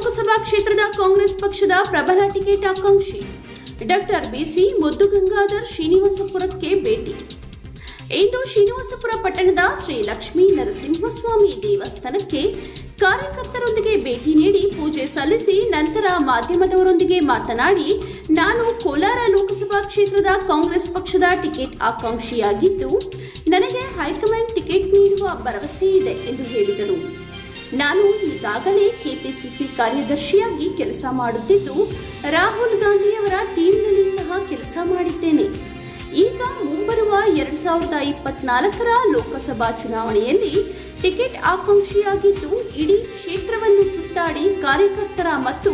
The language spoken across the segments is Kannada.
ಲೋಕಸಭಾ ಕ್ಷೇತ್ರದ ಕಾಂಗ್ರೆಸ್ ಪಕ್ಷದ ಪ್ರಬಲ ಟಿಕೆಟ್ ಆಕಾಂಕ್ಷಿ ಡಾಕ್ಟರ್ ಬಿಸಿ ಮುದ್ದುಗಂಗಾಧರ್ ಶ್ರೀನಿವಾಸಪುರಕ್ಕೆ ಭೇಟಿ. ಇಂದು ಶ್ರೀನಿವಾಸಪುರ ಪಟ್ಟಣದ ಶ್ರೀ ಲಕ್ಷ್ಮೀ ನರಸಿಂಹಸ್ವಾಮಿ ದೇವಸ್ಥಾನಕ್ಕೆ ಕಾರ್ಯಕರ್ತರೊಂದಿಗೆ ಭೇಟಿ ನೀಡಿ ಪೂಜೆ ಸಲ್ಲಿಸಿ ನಂತರ ಮಾಧ್ಯಮದವರೊಂದಿಗೆ ಮಾತನಾಡಿ, ನಾನು ಕೋಲಾರ ಲೋಕಸಭಾ ಕ್ಷೇತ್ರದ ಕಾಂಗ್ರೆಸ್ ಪಕ್ಷದ ಟಿಕೆಟ್ ಆಕಾಂಕ್ಷಿಯಾಗಿದ್ದು, ನನಗೆ ಹೈಕಮಾಂಡ್ ಟಿಕೆಟ್ ನೀಡುವ ಭರವಸೆ ಇದೆ ಎಂದು ಹೇಳಿದರು. ನಾನು ಈಗಾಗಲೇ ಕೆಪಿಸಿಸಿ ಕಾರ್ಯದರ್ಶಿಯಾಗಿ ಕೆಲಸ ಮಾಡುತ್ತಿದ್ದು, ರಾಹುಲ್ ಗಾಂಧಿಯವರ ಟೀಮ್ನಲ್ಲಿ ಸಹ ಕೆಲಸ ಮಾಡಿದ್ದೇನೆ. ಈಗ ಮುಂಬರುವ ಎರಡ್ ಸಾವಿರದ ಇಪ್ಪತ್ನಾಲ್ಕರ ಲೋಕಸಭಾ ಚುನಾವಣೆಯಲ್ಲಿ ಟಿಕೆಟ್ ಆಕಾಂಕ್ಷಿಯಾಗಿದ್ದು, ಇಡೀ ಕ್ಷೇತ್ರವನ್ನು ಸುತ್ತಾಡಿ ಕಾರ್ಯಕರ್ತರ ಮತ್ತು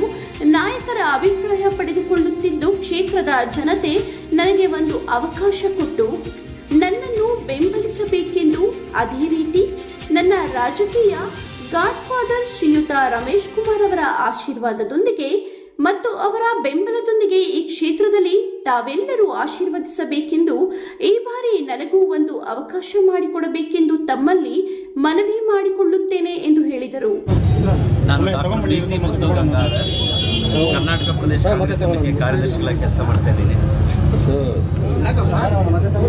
ನಾಯಕರ ಅಭಿಪ್ರಾಯ ಪಡೆದುಕೊಳ್ಳುತ್ತಿದ್ದು, ಕ್ಷೇತ್ರದ ಜನತೆ ನನಗೆ ಒಂದು ಅವಕಾಶ ಕೊಟ್ಟು, ನನ್ನನ್ನು ಬೆಂಬಲಿಸಬೇಕೆಂದು ಅದೇ ರೀತಿ ನನ್ನ ರಾಜಕೀಯ ಗಾಡ್ ಫಾದರ್ ಶ್ರೀಯುತ ರಮೇಶ್ ಕುಮಾರ್ ಅವರ ಆಶೀರ್ವಾದದೊಂದಿಗೆ ಮತ್ತು ಅವರ ಬೆಂಬಲದೊಂದಿಗೆ ಈ ಕ್ಷೇತ್ರದಲ್ಲಿ ತಾವೆಲ್ಲರೂ ಆಶೀರ್ವದಿಸಬೇಕೆಂದು ಈ ಬಾರಿ ನನಗೂ ಒಂದು ಅವಕಾಶ ಮಾಡಿಕೊಡಬೇಕೆಂದು ತಮ್ಮಲ್ಲಿ ಮನವಿ ಮಾಡಿಕೊಳ್ಳುತ್ತೇನೆ ಎಂದು ಹೇಳಿದರು. ಕರ್ನಾಟಕ ಪ್ರದೇಶ ಕಾರ್ಯದರ್ಶಿಗಳ ಕೆಲಸ ಮಾಡ್ತಾ ಇದ್ದೀನಿ.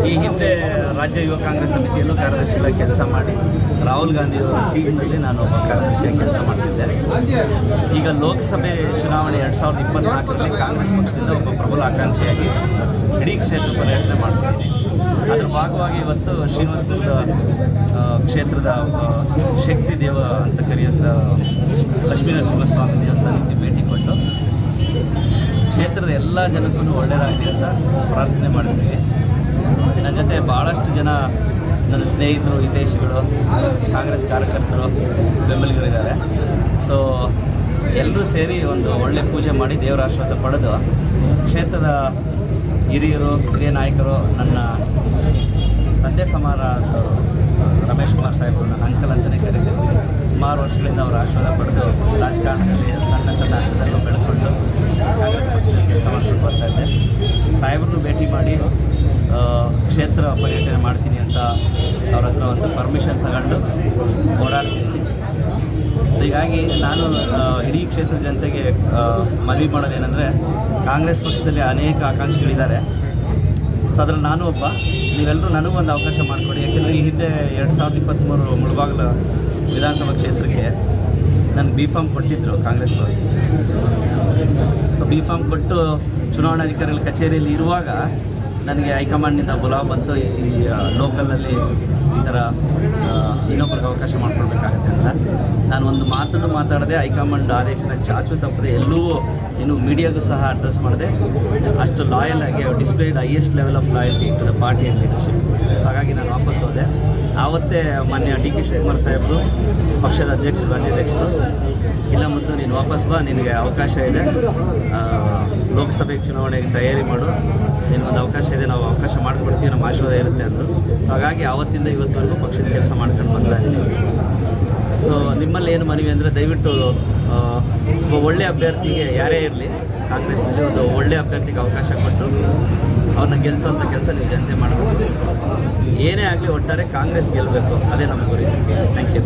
ಈ ಹಿಂದೆ ರಾಜ್ಯ ಯುವ ಕಾಂಗ್ರೆಸ್ ಸಮಿತಿಯಲ್ಲೂ ಕಾರ್ಯದರ್ಶಿಗಳಾಗಿ ಕೆಲಸ ಮಾಡಿ ರಾಹುಲ್ ಗಾಂಧಿ ಅವರ ಟೀಮ್ನಲ್ಲಿ ನಾನು ಒಬ್ಬ ಕಾರ್ಯದರ್ಶಿಯಾಗಿ ಕೆಲಸ ಮಾಡ್ತಿದ್ದೆ ಈಗ ಲೋಕಸಭೆ ಚುನಾವಣೆ ಎರಡು ಸಾವಿರದ ಇಪ್ಪತ್ನಾಲ್ಕರಲ್ಲಿ ಕಾಂಗ್ರೆಸ್ ಪಕ್ಷದಿಂದ ಒಬ್ಬ ಪ್ರಬಲ ಆಕಾಂಕ್ಷಿಯಾಗಿ ಇಡೀ ಕ್ಷೇತ್ರ ಪರ್ಯಟನೆ ಮಾಡ್ತಿದ್ದೀನಿ. ಅದರ ಭಾಗವಾಗಿ ಇವತ್ತು ಶ್ರೀನಿವಾಸಪುರದ ಕ್ಷೇತ್ರದ ಶಕ್ತಿ ದೇವ ಅಂತ ಕರೆಯುತ್ತ ಲಕ್ಷ್ಮೀ ನರಸಿಂಹಸ್ವಾಮಿ ದೇವಸ್ಥಾನಕ್ಕೆ ಭೇಟಿ ಕೊಟ್ಟು ಕ್ಷೇತ್ರದ ಎಲ್ಲ ಜನಕ್ಕೂ ಒಳ್ಳೆಯದಾಗಲಿ ಅಂತ ಪ್ರಾರ್ಥನೆ ಮಾಡ್ತೀವಿ. ನನ್ನ ಜೊತೆ ಭಾಳಷ್ಟು ಜನ ನನ್ನ ಸ್ನೇಹಿತರು, ಹಿತೈಷಿಗಳು, ಕಾಂಗ್ರೆಸ್ ಕಾರ್ಯಕರ್ತರು, ಬೆಂಬಲಿಗರಿದ್ದಾರೆ. ಸೊ ಎಲ್ಲರೂ ಸೇರಿ ಒಂದು ಒಳ್ಳೆ ಪೂಜೆ ಮಾಡಿ ದೇವರ ಆಶೀರ್ವಾದ ಪಡೆದು ಕ್ಷೇತ್ರದ ಹಿರಿಯರು, ಹಿರಿಯ ನಾಯಕರು, ನನ್ನ ತಂದೆ ಸಮಾರ ರಮೇಶ್ ಕುಮಾರ್ ಸಾಹೇಬರು ನನ್ನ ಅಂಕಲ್ ಅಂತಲೇ ಕರೀತೀವಿ. ಸುಮಾರು ವರ್ಷಗಳಿಂದ ಅವರು ಆಶೀರ್ವಾದ ಪಡೆದು ರಾಜಕಾರಣದಲ್ಲಿ ಸಣ್ಣ ಸಣ್ಣ ಹಂತದಲ್ಲೂ ಬೆಳ್ಕೊಂಡು ಕಾಂಗ್ರೆಸ್ ಪಕ್ಷದಲ್ಲಿ ಕೆಲಸ ಮಾಡ್ಕೊಂಡು ಬರ್ತಾ ಇದ್ದೆ ಸಾಹೇಬ್ರನ್ನು ಭೇಟಿ ಮಾಡಿ ಆ, ಕ್ಷೇತ್ರ ಪರ್ಯಟನೆ ಮಾಡ್ತೀನಿ ಅಂತ ಅವ್ರ ಹತ್ರ ಒಂದು ಪರ್ಮಿಷನ್ ತಗೊಂಡು ಓಡಾಡ್ತಿದ್ದೀನಿ ಸೊ ಹೀಗಾಗಿ ನಾನು ಇಡೀ ಕ್ಷೇತ್ರ ಜನತೆಗೆ ಮನವಿ ಮಾಡೋದೇನೆಂದರೆ ಕಾಂಗ್ರೆಸ್ ಪಕ್ಷದಲ್ಲಿ ಅನೇಕ ಆಕಾಂಕ್ಷಿಗಳಿದ್ದಾರೆ. ಸೊ ಅದರಲ್ಲಿ ನಾನು ಒಬ್ಬ. ನೀವೆಲ್ಲರೂ ನನಗೂ ಒಂದು ಅವಕಾಶ ಮಾಡಿಕೊಡಿ. ಯಾಕೆಂದರೆ ಈ ಹಿಂದೆ ಎರಡು ಸಾವಿರದ ಇಪ್ಪತ್ತ್ಮೂರು ಮುಳಬಾಗ್ಲ ವಿಧಾನಸಭಾ ಕ್ಷೇತ್ರಕ್ಕೆ ನನ್ನ ಬಿ ಫಾರ್ಮ್ ಕೊಟ್ಟಿದ್ದರು ಕಾಂಗ್ರೆಸ್ನವರು. ಸೊ ಬಿ ಫಾರ್ಮ್ ಕೊಟ್ಟು ಚುನಾವಣಾಧಿಕಾರಿಗಳ ಕಚೇರಿಯಲ್ಲಿ ಇರುವಾಗ ನನಗೆ ಹೈಕಮಾಂಡ್ನಿಂದ ಬುಲಾವ್ ಬಂತು ಈ ಲೋಕಲಲ್ಲಿ ಈ ಥರ ಇನ್ನೊಬ್ಬರಿಗೆ ಅವಕಾಶ ಮಾಡಿಕೊಡ್ಬೇಕಾಗತ್ತೆ ಅಂತ. ನಾನು ಒಂದು ಮಾತನ್ನು ಮಾತಾಡದೆ ಹೈಕಮಾಂಡ್ ಆದೇಶದ ಚಾಚು ತಪ್ಪದೆ ಎಲ್ಲೂ ಇನ್ನು ಮೀಡಿಯಾಗೂ ಸಹ ಅಡ್ರೆಸ್ ಮಾಡಿದೆ ಅಷ್ಟು ಲಾಯಲ್ ಆಗಿ displayed highest level of loyalty to the party and leadership ಹಾಗಾಗಿ ನಾನು ವಾಪಸ್ ಹೋದೆ. ಆವತ್ತೇ ಮಾನ್ಯ ಡಿ ಕೆ ಶಿವಕುಮಾರ್ ಸಾಹೇಬರು, ಪಕ್ಷದ ಅಧ್ಯಕ್ಷರು, ರಾಜ್ಯಾಧ್ಯಕ್ಷರು, ಇಲ್ಲ ಮತ್ತು ನೀನು ವಾಪಸ್ ಬಾ, ನಿನಗೆ ಅವಕಾಶ ಇದೆ. ಲೋಕಸಭೆ ಚುನಾವಣೆಗೆ ತಯಾರಿ ಮಾಡು. ನಿನಗೊಂದು ಅವಕಾಶ ಇದೆ, ನಾವು ಅವಕಾಶ ಮಾಡಿಕೊಡ್ತೀವಿ, ನಮ್ಮ ಆಶೀರ್ವಾದ ಇರುತ್ತೆ ಅಂದರು. ಸೊ ಹಾಗಾಗಿ ಆವತ್ತಿಂದ ಇವತ್ತವರೆಗೂ ಪಕ್ಷದ ಕೆಲಸ ಮಾಡ್ಕೊಂಡು ಇದ್ದೀವಿ ಸೊ ನಿಮ್ಮಲ್ಲಿ ಏನು ಮನವಿ ಅಂದರೆ ದಯವಿಟ್ಟು ಒಬ್ಬ ಒಳ್ಳೆ ಅಭ್ಯರ್ಥಿಗೆ ಯಾರೇ ಇರಲಿ, ಕಾಂಗ್ರೆಸ್ನಲ್ಲಿ ಒಂದು ಒಳ್ಳೆ ಅಭ್ಯರ್ಥಿಗೆ ಅವಕಾಶ ಕೊಟ್ಟು ಅವ್ರನ್ನ ಗೆಲ್ಲಿಸೋಂಥ ಕೆಲಸ ನೀವು ಜನತೆ ಮಾಡಬೇಕು. ಏನೇ ಆಗಲಿ ಒಟ್ಟಾರೆ ಕಾಂಗ್ರೆಸ್ ಗೆಲ್ಲಬೇಕು ಅದೇ ನಮ್ಮ ಗುರಿ. Thank you